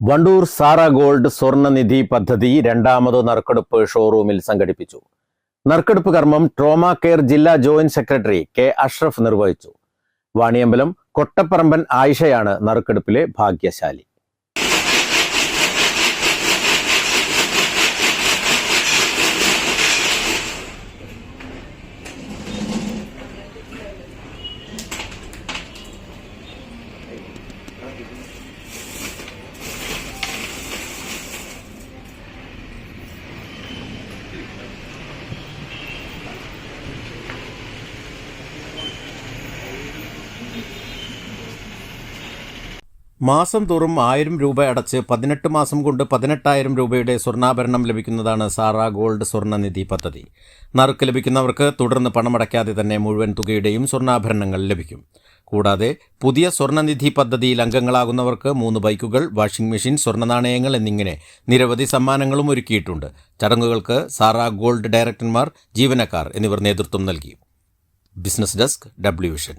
Wandoor Sara gold സ്വർണനിധി പദ്ധതി രണ്ടാമത് നറുക്കെടുപ്പ് ഷോറൂമിൽ സംഘടിപ്പിച്ചു. നറുക്കെടുപ്പ് കർമ്മം ട്രോമ കെയർ ജില്ലാ ജോയിന്റ് സെക്രട്ടറി കെ അഷ്റഫ് നിർവഹിച്ചു. വാണിയമ്പലം കൊട്ടപ്പറമ്പൻ ആയിഷയാണ് നറുക്കെടുപ്പിലെ ഭാഗ്യശാലി. മാസം തോറും ആയിരം രൂപ അടച്ച് പതിനെട്ട് മാസം കൊണ്ട് പതിനെട്ടായിരം രൂപയുടെ സ്വർണാഭരണം ലഭിക്കുന്നതാണ് സാറ ഗോൾഡ് സ്വർണനിധി പദ്ധതി. നറുക്ക് ലഭിക്കുന്നവർക്ക് തുടർന്ന് പണമടയ്ക്കാതെ തന്നെ മുഴുവൻ തുകയുടെയും സ്വർണാഭരണങ്ങൾ ലഭിക്കും. കൂടാതെ പുതിയ സ്വർണനിധി പദ്ധതിയിൽ അംഗങ്ങളാകുന്നവർക്ക് മൂന്ന് ബൈക്കുകൾ വാഷിംഗ് മെഷീൻ സ്വർണ നാണയങ്ങൾ എന്നിങ്ങനെ നിരവധി സമ്മാനങ്ങളും ഒരുക്കിയിട്ടുണ്ട്. ചടങ്ങുകൾക്ക് സാറ ഗോൾഡ് ഡയറക്ടർമാർ ജീവനക്കാർ എന്നിവർ നേതൃത്വം നൽകി. Business desk W vision.